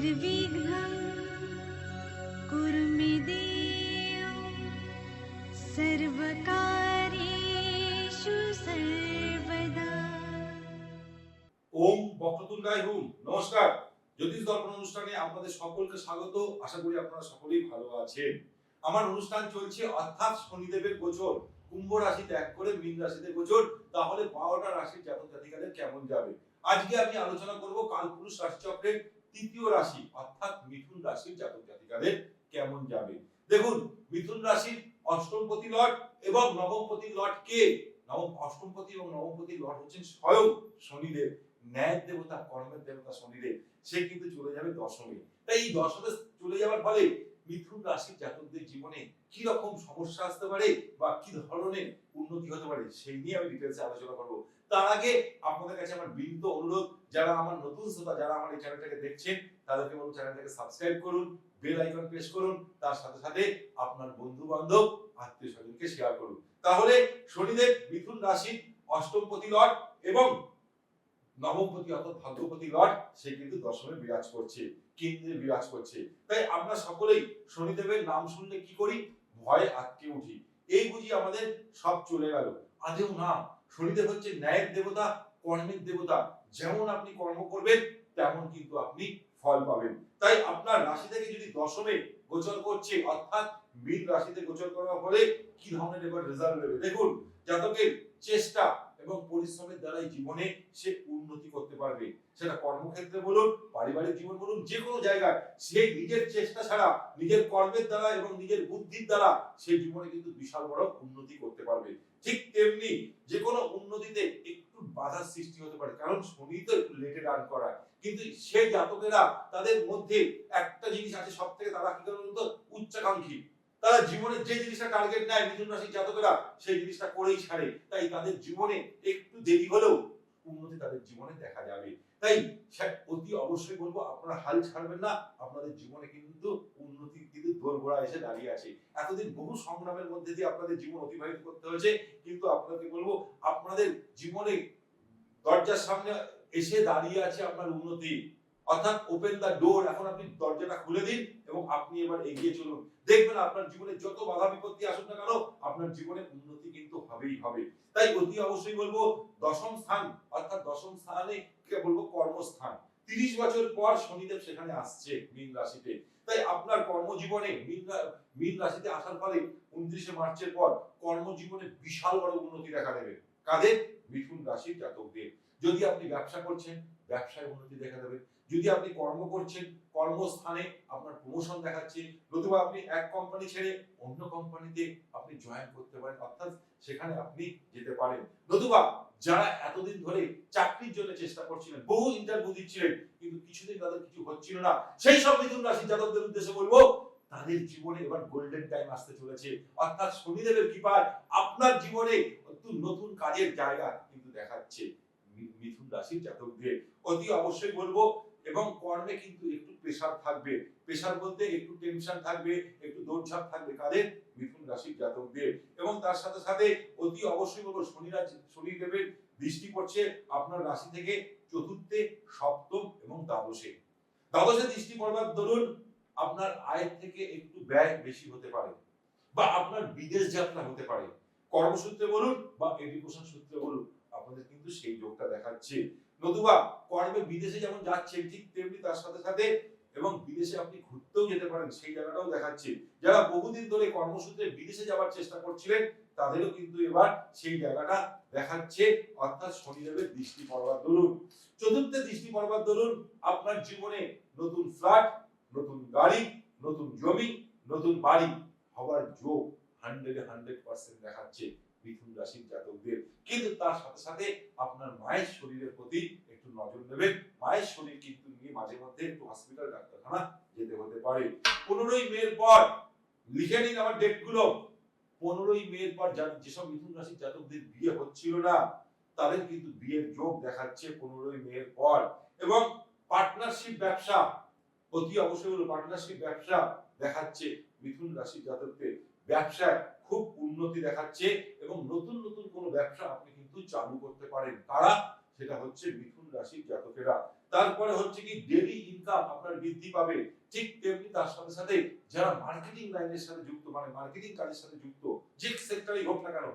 निर्विघ्नं कुरु मे देव सर्वकार्येषु सर्वदा ওম বক্রতুণ্ডায় হুম নমস্কার জ্যোতিষ দর্পণ অনুষ্ঠানে আপনাদের সকলকে স্বাগত আশা করি আপনারা সকলেই ভালো আছেন আমার অনুষ্ঠান চলছে অর্থাৎ শনিদেবের গোচর কুম্ভ রাশি ত্যাগ করে মীন রাশিতে গোচর তাহলে বারোটা রাশির জাতক জাতিকাদের কেমন যাবে আজকে আমি আলোচনা করব কালপুরুষ রাশিচক্রের তৃতীয় রাশি, অর্থাৎ মিথুন রাশির জাতক জাতিকাদের কেমন যাবে? দেখুন, মিথুন রাশির অষ্টমপতি লট এবং নবমপতি লট কে? নবম, অষ্টমপতি এবং নবমপতি লট হচ্ছেন স্বয়ং শনিদেব। ন্যায়ের দেবতা, কর্মের দেবতা শনিদেব। সে কিন্তু চলে যাবে দশমে। তাই এই দশমে চলে যাওয়ার ফলে মিথুন রাশির জাতকদের জীবনে কি রকম সমস্যা আসতে পারে বা কি ধরনের উন্নতি হতে পারে, সেই নিয়ে আমি ডিটেলসে আলোচনা করব। তার আগে আপনাদের কাছে আমার বিনীত অনুরোধ, যারা আমার নতুন শ্রোতা, যারা আমার এই চ্যানেলটাকে দেখছেন, তাদেরকে চ্যানেলটাকে সাবস্ক্রাইব করুন বেল আইকন প্রেস করুন, তার সাথে সাথে আপনার বন্ধু বান্ধব আত্মীয় স্বজনকে শেয়ার করুন। তাহলে শনিদেব মিথুন রাশির অষ্টমপতি লট এবং নবমপতি অর্থাৎ ভাগ্যপতি লট, সে কিন্তু দশমে বিরাজ করছে। কেন্দ্রে বিরাজ করছে। তাই আমরা সকলেই শনিদেবের নাম শুনলে কি করি? ভয়ে আটকে উঠি। এই বুঝি আমাদের সব চলে গেল। আদেও না, শনিদেব হচ্ছে ন্যায়ের দেবতা, কর্মের দেবতা। যেমন আপনি কর্ম করবেন, তেমন কিন্তু আপনি ফল পাবেন। তাই আপনার রাশি থেকে যদি দশমে গোচর করছে, অর্থাৎ মীন রাশিতে গোচর করার ফলে কি ধরনের এবার রেজাল্ট দেবে দেখুন, জাতকের চেষ্টা এবং পরিশ্রমের দ্বারাই জীবনে সে উন্নতি করতে পারবে। সেটা কর্মক্ষেত্রে বলুন, পারিবারিক জীবন বলুন যে কোনো জায়গায় সে নিজের চেষ্টা ছাড়া, নিজের কর্মের দ্বারা এবং নিজের বুদ্ধির দ্বারা সে জীবনে কিন্তু বিশাল বড় উন্নতি করতে পারবে। ঠিক তেমনি যে কোনো উন্নতিতে একটু বাধার সৃষ্টি হতে পারে, কারণ শনি তো একটু লেটে রান করায়। কিন্তু সেই জাতকেরা তাদের মধ্যে একটা জিনিস আছে সব থেকে তারা কি করে উচ্চাকাঙ্ক্ষী। তারা জীবনে যে জিনিসটা টার্গেট নেয় মিথুন রাশির জাতকেরা, সেই জিনিসটা করেই ছাড়ে। তাই তাদের জীবনে একটু দেরি হলেও উন্নতি তাদের জীবনে দেখা যাবে। তাই অতি অবশ্যই বলব, আপনারা হাল ছাড়বেন না। আপনাদের জীবনে কিন্তু উন্নতি কিন্তু দোরগোড়া এসে দাঁড়িয়ে আছে। এতদিন বহু সংগ্রামের মধ্যে দিয়ে আপনাদের জীবন অতিবাহিত করতে হয়েছে, কিন্তু আপনাকে বলব, আপনাদের জীবনে দরজার সামনে এসে দাঁড়িয়ে আছে আপনার উন্নতি। অর্থাৎ ওপেন দা ডোর এখন আপনি দরজাটা খুলে দিন এবং আপনি এবার এগিয়ে চলুন। দেখবেন আপনার জীবনে যত বাধা বিপত্তি আসুক না কেন, আপনার জীবনে উন্নতি কিন্তু হবেই হবে। তাই অতি অবশ্যই বলব, দশম স্থান, অর্থাৎ দশম স্থানে বলব? কর্মস্থান। তিরিশ বছর পর শনিদেব সেখানে আসছে মীন রাশিতে। তাই আপনার কর্মজীবনে মীন রাশিতে আসার ফলে উনত্রিশে মার্চের পর কর্মজীবনে বিশাল বড় উন্নতি দেখা দেবে। কাদের? মিথুন রাশির জাতকদের। যদি আপনি ব্যবসা করছেন, ব্যবসায় উন্নতি দেখা দেবে। যদি আপনি কর্ম করছেন, কর্মস্থানে আপনার প্রমোশন দেখাচ্ছে, নতুবা আপনি এক কোম্পানি ছেড়ে অন্য কোম্পানিতে আপনি জয়েন করতে পারেন, অর্থাৎ সেখানে আপনি যেতে পারেন। নতুবা যারা এতদিন ধরে চাকরির জন্য চেষ্টা করছিলেন, বহু ইন্টারভিউ দিচ্ছিলেন, কিন্তু কিছুদিন তাদের কিছু হচ্ছিল না। সেই সব মিথুন রাশির জাতকদের উদ্দেশ্যে বলব, তাদের জীবনে এবার গোল্ডেন টাইম আসতে চলেছে। অর্থাৎ শনিদেবের কৃপায় আপনার জীবনে নতুন কাজের জায়গা কিন্তু দেখাচ্ছে মিথুন রাশির জাতকদের। অতি অবশ্যই বলব এবং কর্মে কিন্তু একটু প্রেশার থাকবে। প্রেশার বলতে একটু টেনশন থাকবে, একটু দৌড়ঝাঁপ থাকবে কাদের? মিথুন রাশির জাতকদের। এবং তার সাথে সাথে অতি অবশ্যই বলব শনি রাশি, শনিদেবের দৃষ্টি পড়ছে আপনার রাশি থেকে চতুর্থে, সপ্তম এবং দ্বাদশে। দ্বাদশে দৃষ্টি পড়বার দরুন আপনার আয়ের থেকে একটু ব্যয় বেশি হতে পারে বা আপনার বিদেশ যাত্রা হতে পারে। কর্মসূত্রে বলুন বা এডুকেশন সূত্রে বলুন, আপনাদের কিন্তু সেই যোগটা দেখাচ্ছে। নতুবা কর্মে বিদেশে যেমন ঠিক তেমনি তার সাথে সাথে এবং বিদেশে আপনি ঘুরতেও যেতে পারেন, সেই জায়গাটাও দেখাচ্ছে। যারা বহুদিন ধরে কর্মসূত্রে বিদেশে যাওয়ার চেষ্টা করছিলেন, তাদেরও কিন্তু এবার সেই জায়গাটা দেখাচ্ছে। অর্থাৎ শনিদেবের দৃষ্টি পড়বার দরুন। চতুর্থে দৃষ্টি পড়বার দরুন, আপনার জীবনে নতুন ফ্ল্যাট নতুন গাড়ি, নতুন জমি, নতুন বাড়ি হওয়ার যোগ হান্ড্রেডে হান্ড্রেড পার্সেন্ট দেখাচ্ছে। মিথুন রাশির জাতকদের। কিন্তু তার সাথে সাথে আপনার মায়ের শরীরের প্রতি একটু নজর দেবেন। মায়ের শরীর কিন্তু নিয়ে মাঝে মধ্যে একটু হসপিটাল ডাক্তারখানা যেতে হতে পারে। পনেরোই মের পর, লিখে নিন আমার ডেটগুলো। পনেরোই মের পর যেসব মিথুন রাশির জাতকদের বিয়ে হচ্ছিল না, তাদের কিন্তু বিয়ের যোগ দেখাচ্ছে পনেরোই মের পর। এবং পার্টনারশিপ ব্যবসা, অতি অবশ্যই হলো পার্টনারশিপ ব্যবসা দেখাচ্ছে মিথুন রাশির জাতকদের। ব্যবসায় খুব উন্নতি দেখাচ্ছে এবং নতুন নতুন কোনো ব্যবসা আপনি কিন্তু চালু করতে পারেন। কারা? সেটা হচ্ছে মিথুন রাশির জাতকেরা। তারপরে হচ্ছে কি ডেলি ইনকাম আপনার বৃদ্ধি পাবে। ঠিক তেমনি তার সাথে সাথে যারা মার্কেটিং লাইনের সাথে যুক্ত মানে মার্কেটিং কাজের সাথে যুক্ত, যে সেক্টরেই হোক না কেন,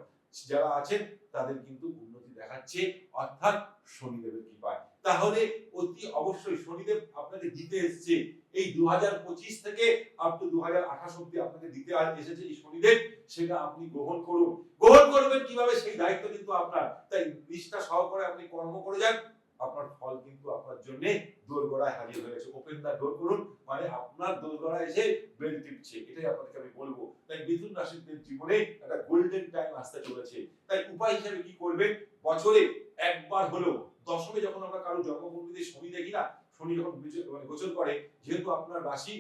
যারা আছেন, তাদের কিন্তু উন্নতি দেখাচ্ছে। অর্থাৎ শনিদেবের কৃপায়। তাহলে অতি অবশ্যই শনিদেব আপনাকে দিতে এসছে। এই দুহাজার পঁচিশ থেকে আপ টু দু হাজার আঠাশ অব্দি আপনাকে দিতে এসেছে এই শনিদেব, সেটা আপনি গ্রহণ করুন। গ্রহণ করবেন কীভাবে সেই দায়িত্ব কিন্তু আপনার। তাই নিষ্ঠা সহকারে আপনি কর্ম করে যান। আপনার ফল কিন্তু আপনার জন্য দোরগোড়ায় হাজির হয়ে গেছে। ওপেন দা ডোর করুন মানে আপনার দোরগোড়ায় এসে বেল টিপছে। এটাই আপনাকে আমি বলব। তাই মিথুন রাশিদের জীবনে একটা গোল্ডেন টাইম আসতে চলেছে। তাই উপায় হিসেবে কি করবেন? বছরে একবার হলেও দশমে যখন আমরা কারও জন্মকুণ্ডলীতে শনি দেখি না, শনি যখন মানে গোচর করে, যেহেতু আপনার রাশি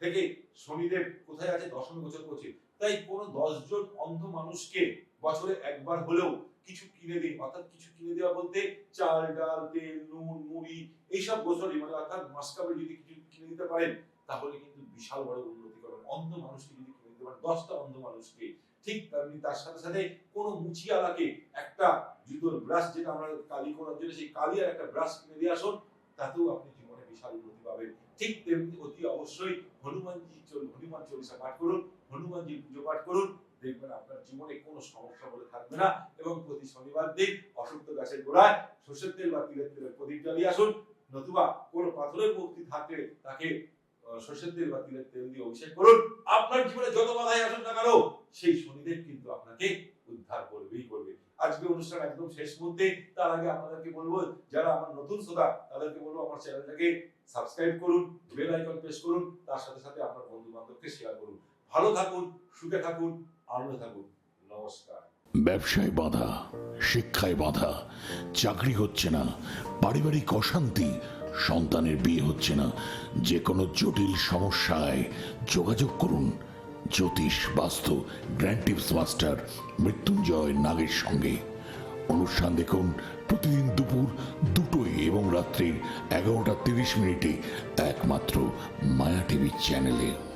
থেকে শনিদেব কোথায় আছে, দশমে গোচর করছে, তাই কোনো দশজন অন্ধ মানুষকে বছরে একবার হলেও কিছু কিনে দিন, অর্থাৎ কিছু কিনে দেওয়া বলতে চাল, ডাল, তেল, নুন, মুড়ি, এইসব গোছরি মানে অর্থাৎ মাসকাবে যদি কিছু কিনে দিতে পারেন, তাহলে কিন্তু বিশাল বড় উন্নতি করবেন অন্ধ মানুষকে যদি কিনে দিতে পারেন, দশটা অন্ধ মানুষকে ঠিক তার সাথে সাথে কোনো মুচিয়ালাকে একটা জুতোর ব্রাশ যেটা আমরা কালি করার জন্য সেই কালি আর একটা ব্রাশ কিনে দিয়ে আসুন, তাতেও আপনি জীবনে বিশাল উন্নতি পাবেন। ঠিক তেমনি অতি অবশ্যই হনুমানজি হনুমান চল্লিশা পাঠ করুন হনুমানজি পুজো পাঠ করুন, দেখবেন আপনার জীবনে কোনো সমস্যা বলে থাকবে না এবং প্রতি শনিবার দিন অসুস্থ গাছের গোড়ায় সর্ষের তেল বা তিলের তেলের প্রদীপ জ্বালিয়ে আসুন, নতুবা কোনো পাথরের মূর্তি থাকলে তাকে সর্ষের তেল বা তিলের তেল দিয়ে অভিষেক করুন। আপনার জীবনে যত বাধাই আসুন না কেন, সেই শনিদেব কিন্তু আপনাকে উদ্ধার করবেই করবে। আজকে অনুষ্ঠান একদম শেষ মুহূর্তে। তার আগে আপনাদেরকে বলব, যারা আমার নতুন শ্রোতা, তাদেরকে বলব আমার চ্যানেলটাকে সাবস্ক্রাইব করুন, বেল আইকন প্রেস করুন, তার সাথে সাথে আপনার বন্ধু বান্ধবকে শেয়ার করুন। ভালো থাকুন, সুখে থাকুন, আনন্দে থাকুন। নমস্কার। ব্যবসায় বাধা, শিক্ষায় বাধা, চাকরি হচ্ছে না, পারিবারিক অশান্তি সন্তানের বিয়ে হচ্ছে না। যে কোনো জটিল সমস্যায় যোগাযোগ করুন। জ্যোতিষ, বাস্তু, গ্র্যান্ড টিপস মাস্টার, মৃত্যুঞ্জয় নাগের সঙ্গে। অনুষ্ঠান দেখুন প্রতিদিন দুপুর দুটোই এবং রাত্রির এগারোটা তিরিশ মিনিটে একমাত্র মায়া টিভি চ্যানেলে।